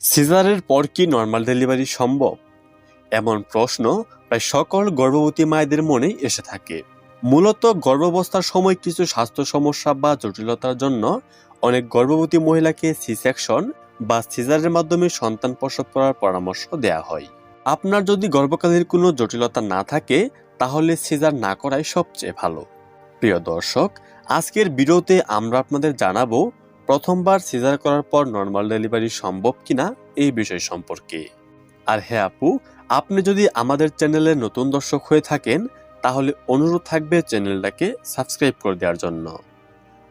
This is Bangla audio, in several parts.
সিজারের পর কি নর্মাল ডেলিভারি সম্ভব? এমন প্রশ্ন প্রায় সকল গর্ভবতী মায়েদের মনেই এসে থাকে। মূলত গর্ভাবস্থার সময় কিছু স্বাস্থ্য সমস্যা বা জটিলতার জন্য অনেক গর্ভবতী মহিলাকে সি সেকশন বা সিজারের মাধ্যমে সন্তান প্রসব করার পরামর্শ দেওয়া হয়। আপনার যদি গর্ভকালের কোনো জটিলতা না থাকে, তাহলে সিজার না করাই সবচেয়ে ভালো। প্রিয় দর্শক, আজকের ভিডিওতে আমরা আপনাদের জানাব প্রথমবার সিজার করার পর নর্মাল ডেলিভারি সম্ভব কিনা এই বিষয় সম্পর্কে। আর হ্যাঁ আপু, আপনি যদি আমাদের চ্যানেলে নতুন দর্শক হয়ে থাকেন, তাহলে অনুরোধ থাকবে চ্যানেলটাকে সাবস্ক্রাইব করে দেওয়ার জন্য।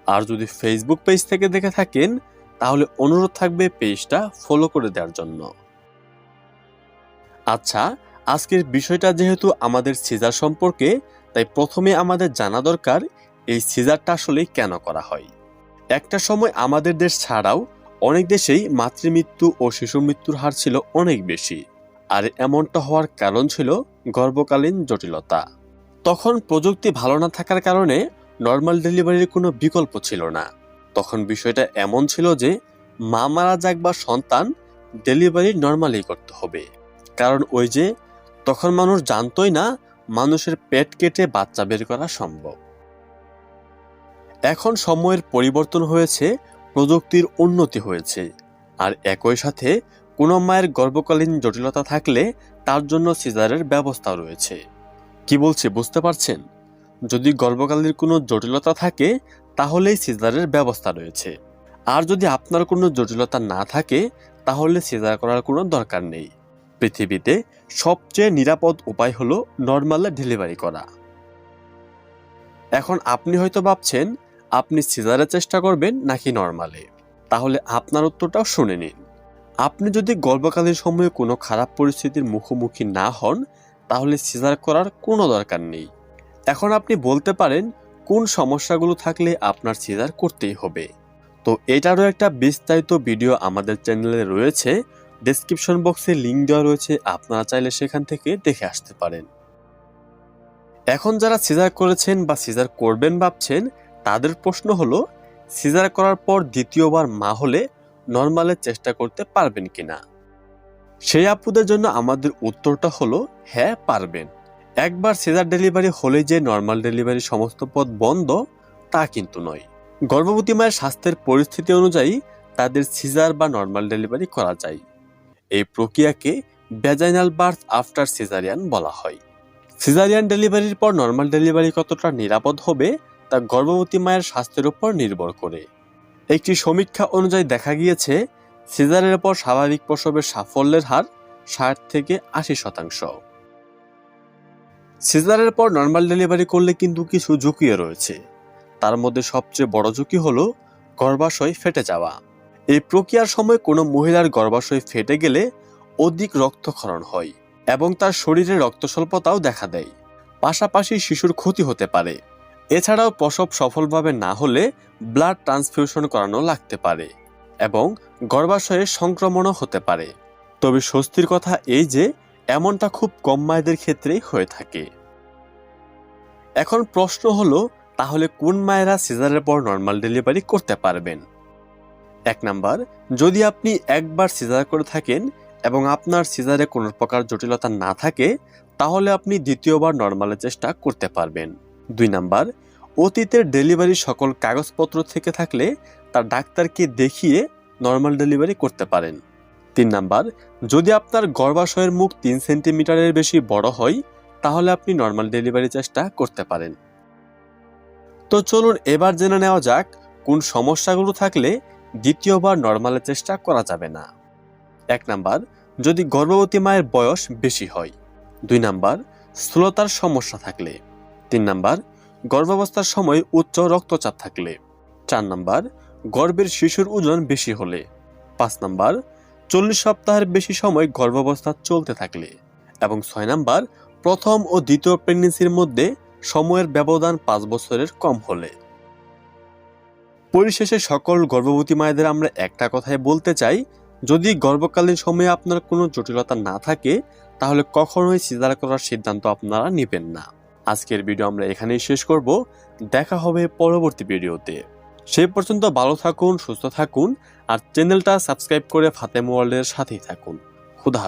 আর যদি ফেসবুক পেজ থেকে দেখে থাকেন, তাহলে অনুরোধ থাকবে পেজটা ফলো করে দেওয়ার জন্য। আচ্ছা আজকের বিষয়টা যেহেতু আমাদের সিজার সম্পর্কে, তাই প্রথমে আমাদের জানা দরকার, এই সিজারটা আসলে কেন করা হয়। একটা সময় আমাদের দেশ ছাড়াও অনেক দেশেই মাতৃমৃত্যু ও শিশু মৃত্যুর হার ছিল অনেক বেশি। আর এমনটা হওয়ার কারণ ছিল গর্ভকালীন জটিলতা। তখন প্রযুক্তি ভালো না থাকার কারণে নর্মাল ডেলিভারির কোনো বিকল্প ছিল না। তখন বিষয়টা এমন ছিল যে, মা মারা যাক বা সন্তান, ডেলিভারি নর্মালি করতে হবে। কারণ ওই যে, তখন মানুষ জানতোই না মানুষের পেট কেটে বাচ্চা বের করা সম্ভব। এখন সময়ের পরিবর্তন হয়েছে, প্রযুক্তির উন্নতি হয়েছে। আর একই সাথে কোনো মায়ের গর্ভকালীন জটিলতা থাকলে তার জন্য সিজারের ব্যবস্থা রয়েছে। কি বলছি, বুঝতে পারছেন? যদি গর্ভকালীন কোনো জটিলতা থাকে, তাহলেই সিজারের ব্যবস্থা রয়েছে। আর যদি আপনার কোনো জটিলতা না থাকে, তাহলে সিজার করার কোনো দরকার নেই। পৃথিবীতে সবচেয়ে নিরাপদ উপায় হলো নর্মালে ডেলিভারি করা। এখন আপনি হয়তো ভাবছেন আপনি সিজারের চেষ্টা করবেন নাকি নর্মালে? তাহলে আপনার উত্তরটাও শুনে নিন। আপনি যদি গর্ভকালীন সময়ে কোনো খারাপ পরিস্থিতির মুখোমুখি না হন, তাহলে সিজার করার কোনো দরকার নেই। এখন আপনি বলতে পারেন, কোন সমস্যাগুলো থাকলে আপনার সিজার করতেই হবে। তো এটারও একটা বিস্তারিত ভিডিও আমাদের চ্যানেলে রয়েছে। ডেসক্রিপশন বক্সে লিঙ্ক দেওয়া রয়েছে, আপনারা চাইলে সেখান থেকে দেখে আসতে পারেন। এখন যারা সিজার করেছেন বা সিজার করবেন ভাবছেন তাদের প্রশ্ন হলো, সিজার করার পর দ্বিতীয়বার মা হলে নর্মালের চেষ্টা করতে পারবেন কিনা? সেই আপুদের জন্য আমাদের উত্তরটা হলো হ্যাঁ পারবেন। একবার সিজার ডেলিভারি হলে যে নর্মাল ডেলিভারি সমস্ত পথ বন্ধ, তা কিন্তু নয়। গর্ভবতী মায়ের স্বাস্থ্যের পরিস্থিতি অনুযায়ী তাদের সিজার বা নর্মাল ডেলিভারি করা যায়। এই প্রক্রিয়াকে ভ্যাজাইনাল বার্থ আফটার সিজারিয়ান বলা হয়। সিজারিয়ান ডেলিভারির পর নর্মাল ডেলিভারি কতটা নিরাপদ হবে তা গর্ভবতী মায়ের স্বাস্থ্যের উপর নির্ভর করে। একটি সমীক্ষা অনুযায়ী দেখা গিয়েছে, সিজারের পর স্বাভাবিক প্রসবের সাফল্যের হার ষাট থেকে আশি শতাংশ। সিজারের পর নর্মাল ডেলিভারি করলে কিন্তু কিছু ঝুঁকিও রয়েছে। তার মধ্যে সবচেয়ে বড় ঝুঁকি হলো গর্ভাশয় ফেটে যাওয়া। এই প্রক্রিয়ার সময় কোনো মহিলার গর্ভাশয় ফেটে গেলে অধিক রক্তক্ষরণ হয় এবং তার শরীরে রক্তস্বল্পতাও দেখা দেয়। পাশাপাশি শিশুর ক্ষতি হতে পারে। এছাড়াও প্রসব সফলভাবে না হলে ব্লাড ট্রান্সফিউশন করানো লাগতে পারে এবং গর্ভাশয়ে সংক্রমণও হতে পারে। তবে স্বস্তির কথা এই যে, এমনটা খুব কম মায়েদের ক্ষেত্রেই হয়ে থাকে। এখন প্রশ্ন হলো, তাহলে কোন মায়েরা সিজারের পর নর্মাল ডেলিভারি করতে পারবেন? এক নাম্বার, যদি আপনি একবার সিজার করে থাকেন এবং আপনার সিজারে কোনো প্রকার জটিলতা না থাকে, তাহলে আপনি দ্বিতীয়বার নর্মালের চেষ্টা করতে পারবেন। দুই নাম্বার, অতীতের ডেলিভারি সকল কাগজপত্র থেকে থাকলে তার ডাক্তারকে দেখিয়ে নর্মাল ডেলিভারি করতে পারেন। তিন নাম্বার, যদি আপনার গর্ভাশয়ের মুখ তিন সেন্টিমিটারের বেশি বড় হয়, তাহলে আপনি নর্মাল ডেলিভারি চেষ্টা করতে পারেন। তো চলুন এবার জেনে নেওয়া যাক, কোন সমস্যাগুলো থাকলে দ্বিতীয়বার নর্মালের চেষ্টা করা যাবে না। এক নাম্বার, যদি গর্ভবতী মায়ের বয়স বেশি হয়। দুই নাম্বার, স্থূলতার সমস্যা থাকলে। তিন নাম্বার, গর্ভাবস্থার সময় উচ্চ রক্তচাপ থাকলে। চার নাম্বার, গর্ভের শিশুর ওজন বেশি হলে। পাঁচ নাম্বার, চল্লিশ সপ্তাহের বেশি সময় গর্ভাবস্থা চলতে থাকলে। এবং ছয় নাম্বার, প্রথম ও দ্বিতীয় প্রেগনেন্সির মধ্যে সময়ের ব্যবধান পাঁচ বছরের কম হলে। পরিশেষে সকল গর্ভবতী মায়েদের আমরা একটা কথাই বলতে চাই, যদি গর্ভকালীন সময়ে আপনার কোনো জটিলতা না থাকে, তাহলে কখনোই সিজার করার সিদ্ধান্ত আপনারা নেবেন না। আজকের ভিডিও আমরা এখানেই শেষ করব। দেখা হবে পরবর্তী ভিডিওতে সেই পর্যন্ত ভালো থাকুন, সুস্থ থাকুন, আর চ্যানেলটা সাবস্ক্রাইব করে ফাতেম ওয়ার্ল্ডের সাথেই থাকুন। খুদা